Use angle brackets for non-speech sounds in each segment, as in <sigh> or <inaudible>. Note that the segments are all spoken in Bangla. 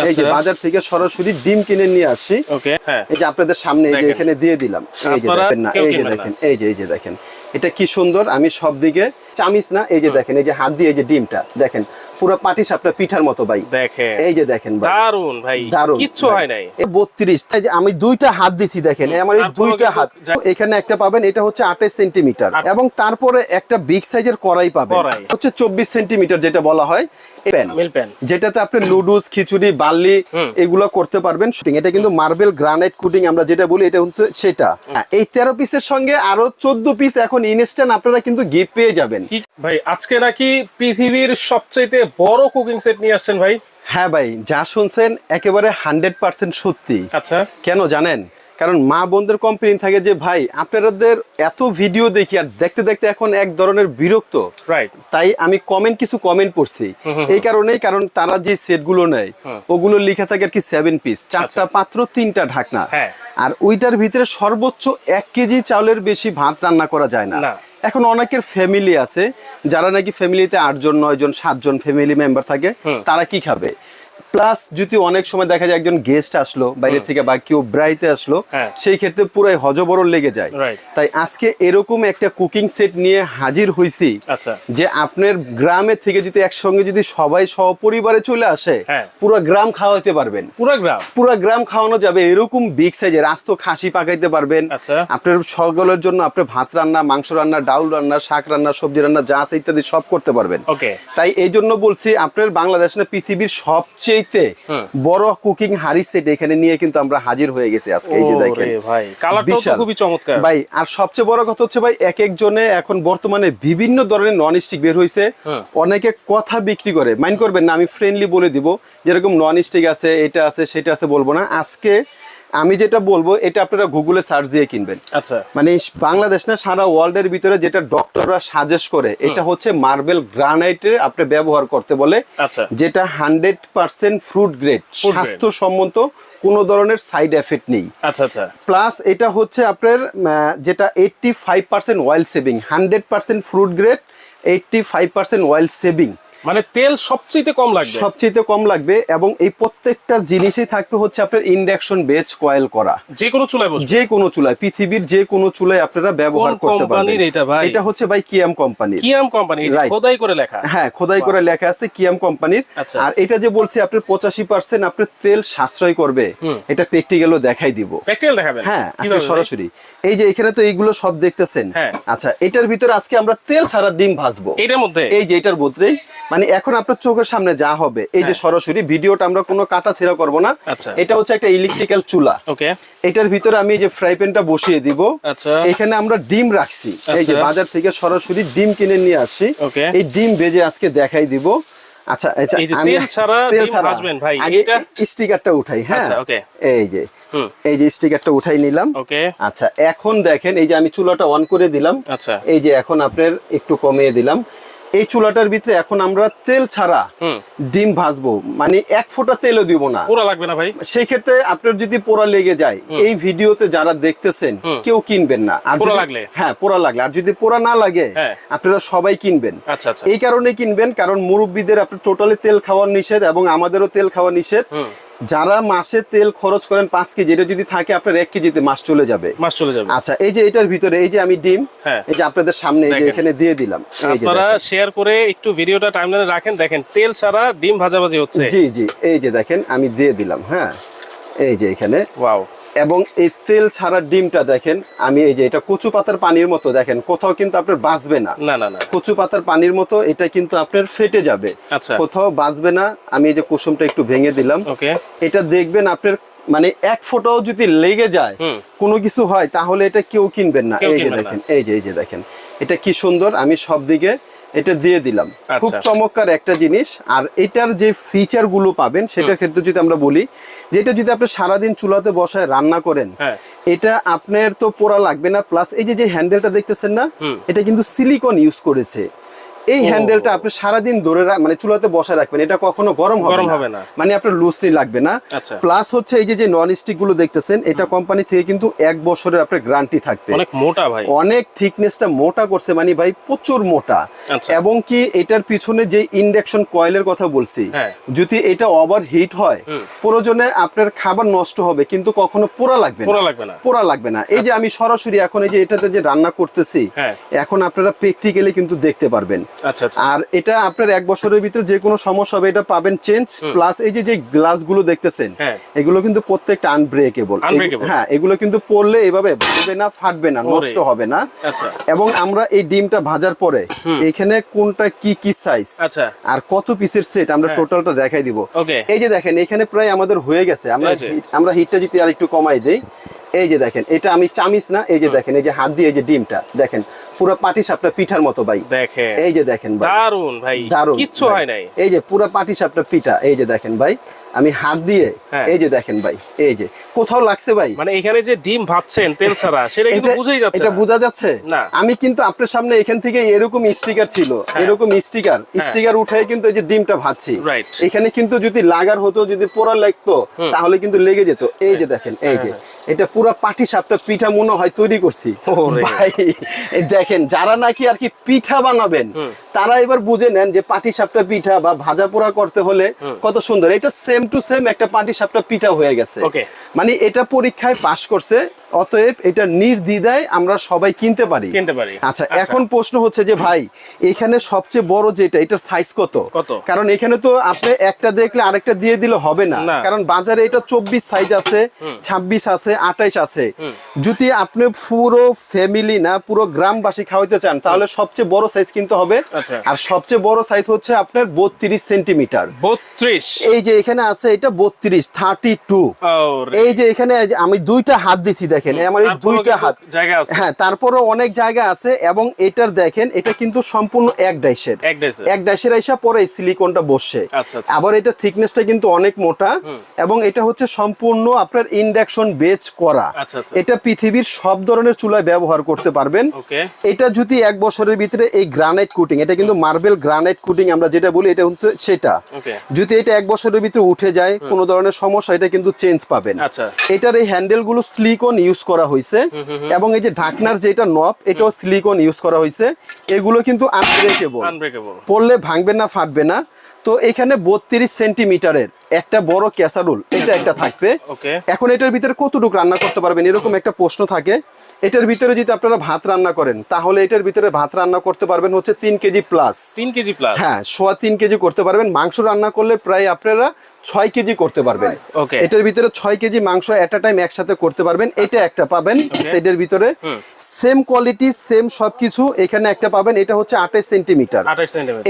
এই যে আচ্ছা। বাজার থেকে সরাসরি ডিম কিনে নিয়ে আসছি ওকে হ্যাঁ। এই যে আপনাদের সামনে এই যে এখানে দিয়ে দিলাম। এই যে দেখেন না এই যে দেখেন এই যে এই যে দেখেন। এটা কি সুন্দর? আমি সব দিকে চামিস না? এই যে দেখেন এই যে হাত দিয়ে এই যে ডিমটা দেখেন পুরো পাটি সাপটা পিঠার মতো ভাই। দেখেন। এই যে দেখেন দারুণ ভাই দারুণ কিচ্ছু হয় নাই। এই বত্রিশ তাই যে আমি দুইটা হাত দিছি দেখেন আমার এই দুইটা হাত। এখানে একটা পাবেন এটা হচ্ছে আঠাশ সেন্টিমিটার। এবং তারপরে একটা বিগ সাইজের কড়াই পাবেন। হচ্ছে চব্বিশ সেন্টিমিটার যেটা বলা হয় যেটাতে আপনি নুডলস খিচুড়ি বার্লি এগুলো করতে পারবেন শুটিং এটা কিন্তু মার্বেল গ্রানাইট কুটিং আমরা যেটা বলি এটা হচ্ছে সেটা। এই তেরো পিসের সঙ্গে আরও চোদ্দ পিস এখন ইনস্ট্যান্ট আপনারা কিন্তু গিফট পেয়ে যাবেন। ভাই আজকে নাকি পৃথিবীর সবচাইতে বড় কুকিং সেট নিয়ে আসছেন ভাই? হ্যাঁ ভাই যা শুনছেন একেবারে হান্ড্রেড পার্সেন্ট সত্যি। আচ্ছা। কেন জানেন? কারণ মা বোনদের কমপ্লেন থাকে যে ভাই আপনাদের এত ভিডিও দেখি আর দেখতে দেখতে এখন এক ধরনের বিরক্ত। তাই আমি কমেন্ট কিছু কমেন্ট পড়ছি। এই কারণেই কারণ তারা যে সেটগুলো নেয় ওগুলো লেখা থাকে আর কি সেভেন পিস চারটা পাত্র তিনটা ঢাকনা। হ্যাঁ। আর ওইটার ভিতরে সর্বোচ্চ এক কেজি চাউলের বেশি ভাত রান্না করা যায় না। না। এখন অনেকের ফ্যামিলি আছে যারা নাকি ফ্যামিলিতে আটজন নয়জন সাতজন ফ্যামিলি মেম্বার থাকে তারা কি খাবে? প্লাস যদি অনেক সময় দেখা যায় একজন গেস্ট আসলো বাইরে থেকে বা কেউ ব্রাইতে আসলো হ্যাঁ। সেই ক্ষেত্রে পুরাই হজবরল লেগে যায়। তাই আজকে এরকম একটা কুকিং সেট নিয়ে হাজির হইছি আচ্ছা। যে আপনার গ্রামে থেকে যদি একসঙ্গে যদি সবাই সপরিবারে চলে আসে হ্যাঁ। পুরো গ্রাম খাওয়াতে পারবেন। পুরো গ্রাম? পুরো গ্রাম খাওয়ানো যাবে এরকম বিগ সাইজের আস্ত খাসি পাকাইতে পারবেন। আচ্ছা। আপনার সকলের জন্য আপনি ভাত রান্না মাংস রান্না ডাউল রান্না শাক রান্না সবজি রান্না যা আছে ইত্যাদি সব করতে পারবেন। তাই এই জন্য বলছি আপনার বাংলাদেশ না পৃথিবীর সবচেয়ে বড় কুকিং হাড়ি সেট এখানে নিয়ে কিন্তু আমরা হাজির হয়ে গেছি আজকে এই যে দেখেন। ভাই, কালারটাও তো খুবই চমৎকার। ভাই আর সবচেয়ে বড় কথা হচ্ছে ভাই এক এক জনে এখন বর্তমানে বিভিন্ন ধরনের নন স্টিক বের হয়েছে অনেকে কথা বিক্রি করে। মাইন্ড করবেন না আমি ফ্রেন্ডলি বলে দিব যেরকম নন স্টিক আছে এটা আছে সেটা আছে বলব না। আজকে আমি যেটা বলব এটা আপনারা গুগলে সার্চ দিয়ে কিনবেন। আচ্ছা। মানে বাংলাদেশ না সারা ওয়ার্ল্ডের ভিতরে যেটা ডক্টররা সাজেস্ট করে এটা হচ্ছে মার্বেল গ্রানাইট গ্রানাইটের আপনি ব্যবহার করতে বলে আচ্ছা। যেটা হান্ড্রেড পার্সেন্ট ফ্রুট গ্রেড। স্বাস্থ্যসম্মত কোনো ধরনের সাইড এফেক্ট নেই। আচ্ছা আচ্ছা। প্লাস এটা হচ্ছে আপনার যেটা eighty five percent oil saving hundred percent fruit grade eighty five percent oil saving মানে তেল সবচেয়ে কম লাগবে? সবচেয়ে কম লাগবে এবং এই প্রত্যেকটা জিনিসই থাকবে হচ্ছে আপনার ইন্ডাকশন বেচ কয়েল করা। যে কোনো চুলায় যে কোনো চুলায় পৃথিবীর যে কোনো চুলায় আপনারা ব্যবহার করতে পারবেন। এটা ভাই? এটা হচ্ছে ভাই কিয়াম কোম্পানির কিয়াম কোম্পানি. খোদাই করে লেখা। হ্যাঁ খোদাই করে লেখা আছে কিয়াম কোম্পানির। আচ্ছা। আর এটা যে বলছি আপনার পঁচাশি পার্সেন্ট আপনার তেল সাশ্রয় করবে। এটা প্র্যাকটিক্যালও দেখাই দিব। প্র্যাকটিক্যাল দেখাবেন? হ্যাঁ আজকে সরাসরি। এই যে এখানে তো এইগুলো সব দেখতেছেন। হ্যাঁ। আচ্ছা এটার ভিতরে আজকে আমরা তেল ছাড়া ডিম ভাজবো। এটার মধ্যে? এই যে এটার বদলেই মানে এখন আপনার চোখের সামনে যা হবে এই যে সরাসরি ভিডিওটা আমরা কোনো কাটা ছেঁড়া করব না। হ্যাঁ। আচ্ছা। এটা হচ্ছে একটা ইলেকট্রিক্যাল চুলা। ওকে। এটার ভিতরে আমি এই যে ফ্রাই প্যানটা বসিয়ে দিব। আচ্ছা। এখানে আমরা ডিম রাখছি। এই যে আচ্ছা। বাজার থেকে সরাসরি ডিম কিনে নিয়ে আসছি। এই ডিম ভেজে আজকে দেখাই দিব। আচ্ছা এটা আমি তেল ছাড়া তেল ডিম ছাড়া। ভাজবেন ভাই, আগে স্টিকারটা উঠাই হ্যাঁ। এই যে এই যে স্টিকারটা উঠাই নিলাম। এখন দেখেন এই যে আমি চুলাটা অন করে দিলাম। আচ্ছা। এই যে এখন আপনার একটু কমিয়ে দিলাম। এই চুলাটার ভিতরে এখন আমরা তেল ছাড়া ডিম ভাজবো। মানে এক ফোঁটা তেলও দিব না। পুরো লাগবে না ভাই। সেই ক্ষেত্রে আপনার যদি পোড়া লেগে যায় এই ভিডিওতে যারা দেখতেছেন কেউ কিনবেন না। আর পোড়া লাগলে? হ্যাঁ পোড়া লাগলে। আর যদি পোড়া না লাগে হ্যাঁ। আপনারা সবাই কিনবেন। আচ্ছা, আচ্ছা। এই কারণে কিনবেন কারণ মুরব্বীদের আপনার টোটালি তেল খাওয়া নিষেধ এবং আমাদেরও তেল খাওয়া নিষেধ। যারা মাসে তেল খরচ করেন পাঁচ কেজি এটা যদি থাকে আপনার এক কেজিতে মাস চলে যাবে। মাস চলে যাবে। আচ্ছা এই যে এটার ভিতরে এই যে আমি ডিম হ্যাঁ। এই যে আপনাদের সামনে এই যে এখানে দিয়ে দিলাম। আপনারা শেয়ার করে একটু ভিডিওটা টাইমলাইনে রাখেন। দেখেন তেল ছাড়া ডিম ভাজাভাজি হচ্ছে। জি জি এই যে দেখেন আমি দিয়ে দিলাম হ্যাঁ। এই যে এখানে। ওয়াও এবং এই তেল ছাড়া ডিমটা দেখেন আমি এই যে এটা কচু পাতার পানির মতো দেখেন কোথাও কিন্তু আপনার বাঁচবে না। না না না। কচু পাতার পানির মতো এটা কিন্তু আপনার ফেটে যাবে। আচ্ছা। কোথাও বাঁচবে না। আমি এই যে কুসুমটা একটু ভেঙে দিলাম। এটা দেখবেন আপনার মানে এক ফোঁটাও যদি লেগে যায় কোনো কিছু হয় তাহলে এটা কেউ কিনবেন না। এই যে দেখেন এই যে এই যে দেখেন এটা কি সুন্দর। আমি সব দিকে এটা দিয়ে দিলাম। খুব আচ্ছা। চমৎকার একটা জিনিস। আর এটার যে ফিচারগুলো পাবেন সেটার ক্ষেত্রে যদি আমরা বলি যে এটা যদি আপনি সারাদিন চুলাতে বসায় রান্না করেন হ্যাঁ। এটা আপনার তো পোড়া লাগবে না। প্লাস এই যে যে হ্যান্ডেলটা দেখতেছেন না এটা কিন্তু সিলিকন ইউজ করেছে। এই হ্যান্ডেলটা আপনি সারাদিন ধরে মানে চুলাতে বসায় রাখবেন এটা কখনো গরম হবে না। মানে আপনার লুসলি লাগবে না আচ্ছা। প্লাস হচ্ছে এই যে যে নন স্টিকগুলো দেখতেছেন এটা কোম্পানি থেকে কিন্তু এক বছরের আপনার গ্যারান্টি থাকবে অনেক মোটা ভাই অনেক থিকনেসটা মোটা করছে মানে ভাই প্রচুর মোটা আচ্ছা। এবং কি এটার পিছনে যে ইন্ডাকশন কয়েলের কথা বলছি হ্যাঁ। যদি এটা ওভার হিট হয় প্রয়োজনে আপনার খাবার নষ্ট হবে কিন্তু কখনো পোড়া লাগবে না পোড়া লাগবে না। পোড়া লাগবে না এই যে আমি সরাসরি এখন এই যে এটাতে যে রান্না করতেছি হ্যাঁ। এখন আপনারা প্র্যাকটিক্যালি কিন্তু দেখতে পারবেন আচ্ছা আচ্ছা আর এটা আপনার এক বছরের ভিতরে যে কোনো সমস্যা হবে এটা পাবেন চেঞ্জ প্লাস এই যে যে গ্লাসগুলো দেখতেছেন হ্যাঁ। এগুলো কিন্তু প্রত্যেকটা আনব্রেকেবল হ্যাঁ এগুলো কিন্তু পড়লে এভাবে ভাঙবে না ফাটবে না নষ্ট হবে না। আচ্ছা। এবং আমরা এই ডিমটা ভাজার পরে এখানে কোনটা কি কি সাইজ আচ্ছা। আর কত পিসের সেট আমরা টোটালটা দেখাই দিব। এই যে দেখেন এখানে প্রায় আমাদের হয়ে গেছে। আমরা আমরা হিটটা যদি আর একটু কমাই দেই এই যে দেখেন এটা আমি চামিস না এই যে দেখেন এই যে হাত দিয়ে এই যে ডিমটা দেখেন পুরো পাটি সাপটা পিঠার মতো ভাই। দেখেন। এই যে দেখেন ভাই। দারুণ ভাই দারুণ কিচ্ছু হয় নাই। এই যে পুরো পাটি সাপটা পিঠা এই যে দেখেন ভাই আমি হাত দিয়ে হ্যাঁ। এই যে দেখেন ভাই এই যে। কোথাও লাগছে ভাই। মানে এখানে যে ডিম ভাজছেন তেল ছাড়া সেটা কিন্তু বুঝেই যাচ্ছে এটা বোঝা যাচ্ছে? না। আমি কিন্তু আপনার সামনে এখান থেকে এরকম স্টিকার ছিল এরকম স্টিকার। স্টিকার উঠে কিন্তু এই যে ডিমটা Right. এখানে কিন্তু যদি লাগার হতো যদি পোড়া লাগতো তাহলে কিন্তু লেগে যেত। এই যে দেখেন এই যে। এটা পুরো পাটি সাপটা পিঠা মনে হয় তৈরি করছি। ভাই দেখেন যারা নাকি আর কি পিঠা বানাবেন তারা এবার বুঝে নেন যে পাটি সাপটা পিঠা বা ভাজা পোড়া করতে হলে কত সুন্দর। এটা সেম টু সেম একটা পাটি সাপটা পিঠা হয়ে গেছে। মানে এটা পরীক্ষায় পাশ করছে অতএব এটা নির্দ্বিধায় আমরা সবাই কিনতে পারি। কিনতে পারি। আচ্ছা আচ্ছা। এখন প্রশ্ন হচ্ছে যে ভাই এখানে সবচেয়ে বড় যেটা এটার সাইজ কত? কারণ এখানে তো আপনি একটা দেখলে আরেকটা দিয়ে দিলে হবে না। কারণ বাজারে এটা চব্বিশ সাইজ আছে ছাব্বিশ আছে আঠাইশ আছে। যদি আপনি পুরো ফ্যামিলি না পুরো গ্রামবাসী খাওয়াইতে চান তাহলে সবচেয়ে বড় সাইজ কিনতে হবে। আচ্ছা। আর সবচেয়ে বড় সাইজ হচ্ছে আপনার বত্রিশ সেন্টিমিটার বত্রিশ? এই যে এখানে আছে এটা বত্রিশ থার্টি টু এই যে এখানে আমি দুইটা হাত দিছি দেখেন আমার এই দুইটা হাত। হ্যাঁ তারপরও অনেক জায়গা আছে এবং এটার দেখেন এটা কিন্তু সম্পূর্ণ এক ডাইসের। এক ডাইসের। আইসা পরে সিলিকনটা বসছে আচ্ছা, আচ্ছা। আবার এটা থিকনেসটা কিন্তু অনেক মোটা এবং এটা হচ্ছে সম্পূর্ণ আপনার ইন্ডাকশন বেচ করা। আচ্ছা। এটা পৃথিবীর সব ধরনের চুলায় ব্যবহার করতে পারবেন। এটা যদি এক বছরের ভিতরে এই গ্রানাইট কুটিং এটা কিন্তু মার্বেল গ্রানাইট কুটিং আমরা যেটা বলি এটা হচ্ছে সেটা। যদি এটা এক বছরের ভিতরে উঠে যায় কোনো ধরনের সমস্যা এটা কিন্তু চেঞ্জ পাবেন। আচ্ছা। এটার এই হ্যান্ডেলগুলো সিলিকন ইউজ করা হয়েছে এবং এই যে ঢাকনার যেটা নব এটাও সিলিকন ইউজ করা হয়েছে এগুলো কিন্তু আনব্রেকেবল আনব্রেকেবল পড়লে ভাঙবে না ফাটবে না। তো এখানে বত্রিশ সেন্টিমিটারের একটা বড় ক্যাসারোল এটা একটা থাকবে। এখন এটার ভিতরে কতটুকু রান্না করতে পারবেন এরকম একটা প্রশ্ন থাকে। এটার ভিতরে যদি আপনারা ভাত রান্না করেন তাহলে এটার ভিতরে ভাত রান্না করতে পারবেন হচ্ছে তিন কেজি প্লাস তিন কেজি প্লাস হ্যাঁ সোয়া তিন কেজি করতে পারবেন। মাংস রান্না করলে প্রায় আপনারা ছয় কেজি করতে পারবেন। এটার ভিতরে ছয় কেজি মাংস এট টাইম একসাথে করতে পারবেন। এটা একটা পাবেন সেটের ভিতরে। সেম কোয়ালিটি সেম সবকিছু এখানে একটা পাবেন। এটা হচ্ছে আঠাশ সেন্টিমিটার।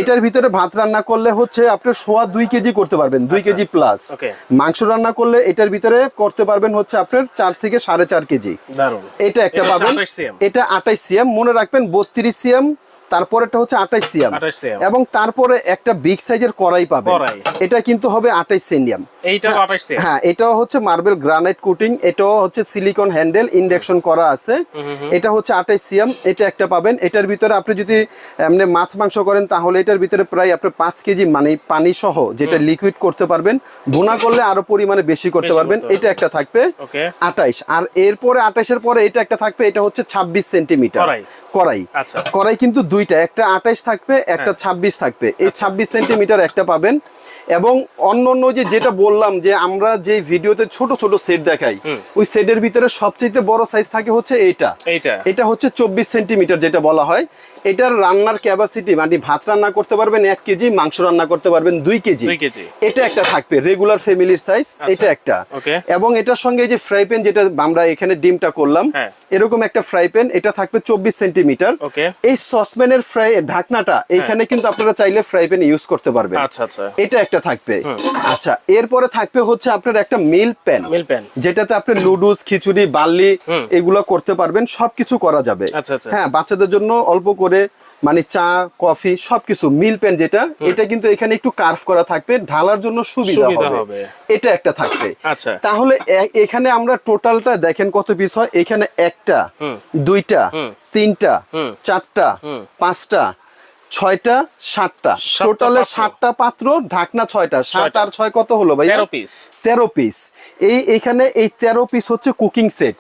এটার ভিতরে ভাত রান্না করলে হচ্ছে আপনার সোয়া দুই কেজি করতে পারবেন দুই কেজি প্লাস আচ্ছা। মাংস রান্না করলে এটার ভিতরে করতে পারবেন হচ্ছে আপনার চার থেকে সাড়ে চার কেজি। এটা একটা পাবেন। 28 cm এটা আঠাইশ সিএম। মনে রাখবেন বত্রিশ সিএম। তারপরেটা হচ্ছে আঠাইশ সিএম। 28 cm এবং তারপরে একটা বিগ সাইজের কড়াই কড়াই। এটা কিন্তু হবে আঠাইশ সেন্ডিয়াম। সেম হ্যাঁ এটাও হচ্ছে মার্বেল গ্রানাইট কোটিং এটাও হচ্ছে সিলিকন হ্যান্ডেল ইন্ডাকশন করা আছে। এটা হচ্ছে আঠাইশ সিএম এটা একটা পাবেন। এটার ভিতরে আপনি যদি এমনি মাছ মাংস করেন তাহলে এটার ভিতরে প্রায় আপনি পাঁচ কেজি মানে পানি সহ যেটা লিকুইড করতে পারবেন ভুনা করলে আরও পরিমাণে বেশি করতে পারবেন। এটা একটা থাকবে. আঠাইশ আর এরপরে আঠাইশের পরে এটা একটা থাকবে এটা হচ্ছে ছাব্বিশ সেন্টিমিটার। কড়াই। কড়াই। আচ্ছা। কড়াই কিন্তু দুইটা একটা আঠাইশ থাকবে একটা ছাব্বিশ থাকবে। এই ছাব্বিশ সেন্টিমিটার একটা পাবেন এবং অন্য অন্য যে যেটা বললাম যে আমরা যে ভিডিওতে ছোট ছোট সেট দেখাই ওই সেটের ভিতরে সবচেয়ে বড় সাইজ থাকে হচ্ছে এইটা। এইটা। এটা হচ্ছে চব্বিশ সেন্টিমিটার যেটা বলা হয়। এটার রান্নার ক্যাপাসিটি মানে ভাত রান্না করতে পারবেন এক কেজি মাংস রান্না করতে পারবেন দুই কেজি। এটা একটা থাকবে রেগুলার ফ্যামিলির সাইজ এটা একটা। এবং এটার সঙ্গে যে ফ্রাই প্যান যেটা আমরা এখানে ডিমটা করলাম হ্যাঁ। এরকম একটা ফ্রাই প্যান এটা থাকবে চব্বিশ সেন্টিমিটার। এই এই সসপ্যানের ফ্রাই ঢাকনাটা এখানে কিন্তু আপনারা চাইলে ফ্রাই প্যান ইউজ করতে পারবেন। আচ্ছা আচ্ছা। এটা একটা থাকবে। আচ্ছা এরপরে থাকবে হচ্ছে আপনার একটা মিল প্যান মিল প্যান যেটাতে আপনি লুডুস খিচুড়ি বার্লি এগুলো করতে পারবেন সবকিছু করা যাবে। আচ্ছা, আচ্ছা। হ্যাঁ বাচ্চাদের জন্য অল্প করে মানে চা কফি সবকিছু মিল প্যান যেটা এটা কিন্তু এখানে একটু কার্ভ করা থাকবে ঢালার জন্য সুবিধা হবে। এটা একটা থাকবে। আচ্ছা। তাহলে এখানে আমরা টোটালটা দেখেন কত পিস হয় এখানে একটা দুইটা তিনটা চারটা পাঁচটা ছয়টা সাতটা। টোটালে সাতটা পাত্র ঢাকনা ছয়টা। সাত আর ছয় কত হলো ভাই তেরো পিস তেরো পিস এই এখানে এই তেরো পিস হচ্ছে কুকিং সেট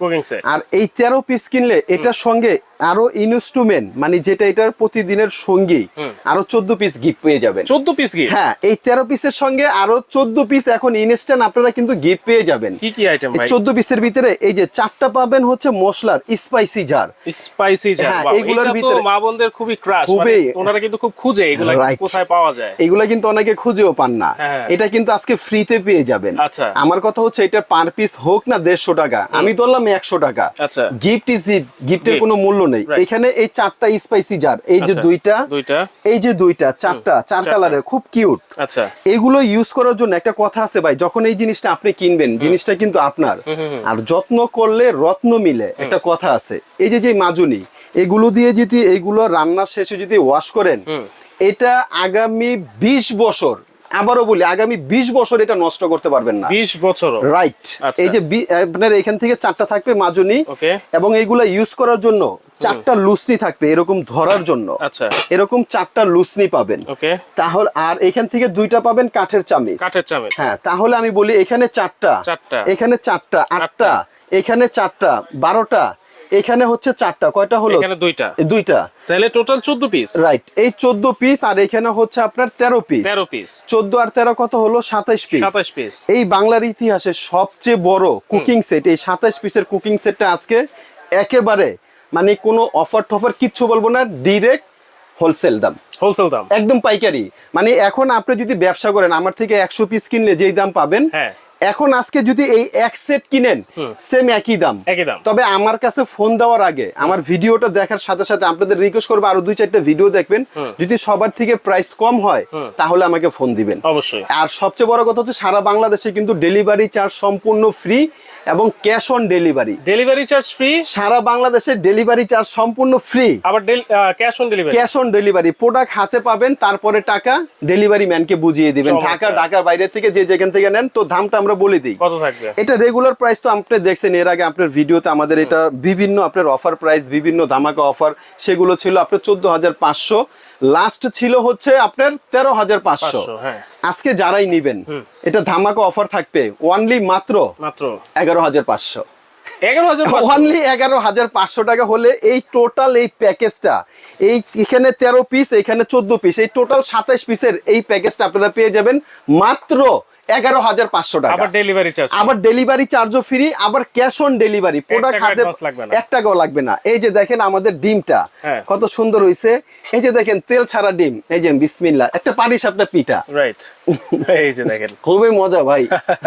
আর এই তেরো পিস কিনলে এটার সঙ্গে আরও ইনস্ট্রুমেন্ট মানে যেটা এটার প্রতিদিনের সঙ্গী আরও চোদ্দ পিস গিফট পেয়ে যাবেন। চোদ্দ পিস কি হ্যাঁ এই তেরো পিসের সঙ্গে আরও চোদ্দ পিস এখন ইনস্ট্যান্ট আপনারা কিন্তু গিফট পেয়ে যাবেন। কি কি আইটেম ভাই? চোদ্দ পিসের ভিতরে এই যে চারটা পাবেন হচ্ছে মশলার স্পাইসি জার স্পাইসি জার হ্যাঁ, এগুলোর ভিতরে- মা বোনদের খুবই ক্রাশ খুবই। ওনারা কিন্তু খুব খুঁজে এগুলো কোথায় পাওয়া যায়। এগুলা কিন্তু অনেকে খুঁজেও পান না। হ্যাঁ। এটা কিন্তু আজকে ফ্রিতে পেয়ে যাবেন। আচ্ছা। আমার কথা হচ্ছে এটা পার পিস হোক না দেড়শো টাকা আমি ধরলাম একশো টাকা। আচ্ছা। গিফট ইজ গিফটের. কোনো মূল্য নেই। এখানে এই চারটা স্পাইসি জার এই যে আচ্ছা, দুইটা। এই যে দুইটা চারটা চার কালারের খুব কিউট আচ্ছা। এগুলো ইউজ করার জন্য একটা কথা আছে ভাই যখন এই জিনিসটা আপনি কিনবেন জিনিসটা কিন্তু আপনার। আর যত্ন করলে রত্ন মিলে একটা কথা আছে। এই যে যে মাজুনি এগুলো দিয়ে যদি এগুলো রান্নার শেষে যদি ওয়াশ করেন এটা আগামী ২০ বছর আবারও বলি আগামী ২০ বছর এটা নষ্ট করতে পারবেন না। বিশ বছর রাইট আচ্ছা। এই যে আপনার এখান থেকে চারটা থাকবে মাজুনি. এবং এইগুলা ইউজ করার জন্য চারটা লুসনি থাকবে এরকম ধরার জন্য। আচ্ছা। এরকম চারটা লুসনি পাবেন। তাহলে আর এখান থেকে দুইটা পাবেন কাঠের চামিচ। কাঠের চামচ। হ্যাঁ তাহলে আমি বলি এখানে চারটা। চারটা। এখানে চারটা আটটা। এখানে চারটা বারোটা এখানে হচ্ছে চারটা কয়টা হলো? এখানে দুইটা। দুইটা। তাহলে টোটাল চোদ্দ পিস রাইট এই চোদ্দ পিস আর এখানে হচ্ছে আপনার তেরো পিস 13 piece। চোদ্দ আর তেরো কত হলো? সাতাইশ পিস 27 piece। এই বাংলার ইতিহাসে সবচেয়ে বড় কুকিং সেট এই সাতাইশ পিসের কুকিং সেটটা আজকে একেবারে মানে কোনো অফার টফার কিচ্ছু বলব না ডিরেক্ট হোলসেল দাম। হোলসেল দাম। একদম পাইকারি। মানে এখন আপনি যদি ব্যবসা করেন আমার থেকে একশো পিস কিনলে যেই দাম পাবেন হ্যাঁ। এখন আজকে যদি এই এক সেট কিনেন সেম একই দাম। একই দাম। তবে আমার কাছে ফোন দেওয়ার আগে আমার ভিডিওটা দেখার সাথে সাথে আপনাদের রিকোয়েস্ট করব আরও দুই চারটা ভিডিও দেখবেন। যদি সবার থেকে প্রাইস কম হয় তাহলে আমাকে ফোন দিবেন। অবশ্যই। আর সবচেয়ে বড় কথা হচ্ছে সারা বাংলাদেশে কিন্তু ডেলিভারি চার্জ সম্পূর্ণ ফ্রি এবং cash on delivery delivery charge free সারা বাংলাদেশে ডেলিভারি চার্জ সম্পূর্ণ ফ্রি আবার cash on delivery cash on delivery product হাতে পাবেন তারপরে টাকা ডেলিভারি ম্যানকে বুঝিয়ে দিবেন। ঢাকা ঢাকার বাইরে থেকে যে যেখান থেকে নেন তো দামটা আমরা বলে দিই। কত থাকবে? এটা রেগুলার প্রাইস তো আপনি দেখছেন এর আগে আপনার ভিডিওতে আমাদের এটা বিভিন্ন আপনার অফার প্রাইস বিভিন্ন ধামাকা অফার সেগুলো ছিল আপনার চোদ্দ হাজার পাঁচশো। লাস্ট ছিল হচ্ছে আপনার তেরো হাজার পাঁচশো। 500, হ্যাঁ। আজকে যারাই নিবেন এটা ধামাকা অফার থাকবে ওয়ানলি মাত্র মাত্র। এগারো হাজার পাঁচশো। হাজার অনলি এগারো হাজার পাঁচশো টাকা হলে এই টোটাল এই প্যাকেজটা এই এখানে তেরো পিস এখানে চোদ্দ পিস এই টোটাল সাতাইশ পিসের এই প্যাকেজটা আপনারা পেয়ে যাবেন মাত্র এগারো হাজার পাঁচশো টাকা। আবার ডেলিভারি চার্জ আবার ডেলিভারি চার্জও ফ্রি আবার ক্যাশ অন ডেলিভারি প্রোডাক্ট হাতে। এক টাকাও লাগবে না। এই যে দেখেন আমাদের ডিমটা হ্যাঁ। কত সুন্দর হইছে। এই যে দেখেন তেল ছাড়া ডিম। এই যে বিসমিল্লা একটা পারিস আপনার পিঠা। রাইট <laughs> এই যে দেখেন। খুবই মজা ভাই।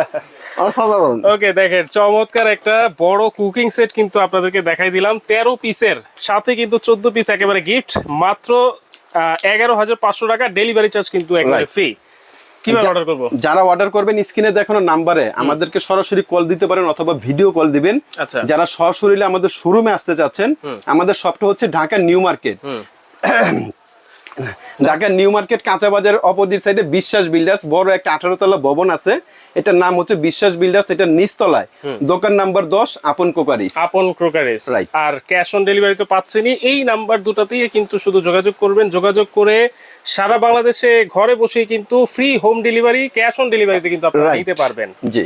<laughs> অসাধারণ। ওকে দেখেন চমৎকার একটা বড় কুকিং সেট কিন্তু আপনাদেরকে দেখাই দিলাম। তেরো পিসের সাথে কিন্তু চোদ্দ পিস একেবারে গিফট মাত্র এগারো হাজার পাঁচশো টাকা ডেলিভারি চার্জ কিন্তু একেবারে ফ্রি যারা অর্ডার করবেন স্ক্রিনে দেখানো নাম্বারে আমাদেরকে সরাসরি কল দিতে পারেন অথবা ভিডিও কল দিবেন। আচ্ছা। যারা সরাসরি আমাদের শোরুমে আসতে চাচ্ছেন আমাদের শপটা হচ্ছে Dhaka new market. <coughs> Dhaka new market কাঁচা বাজার অপোজিট সাইডে বিশ্বাস বিল্ডার্স বড় একটা আঠারো তলা ভবন আছে। এটার নাম হচ্ছে বিশ্বাস বিল্ডার্স এটা নিচতলায়। দোকান নাম্বার দশ আপন কোকারিস আপন ক্রোকারিস। আর ক্যাশ অন ডেলিভারি তো পাচ্ছেনই। এই নাম্বার দুটাতেই কিন্তু শুধু যোগাযোগ করবেন। যোগাযোগ করে সারা বাংলাদেশে ঘরে বসেই কিন্তু free home delivery cash on ডেলিভারিতে কিন্তু আপনারা. নিতে পারবেন। জি।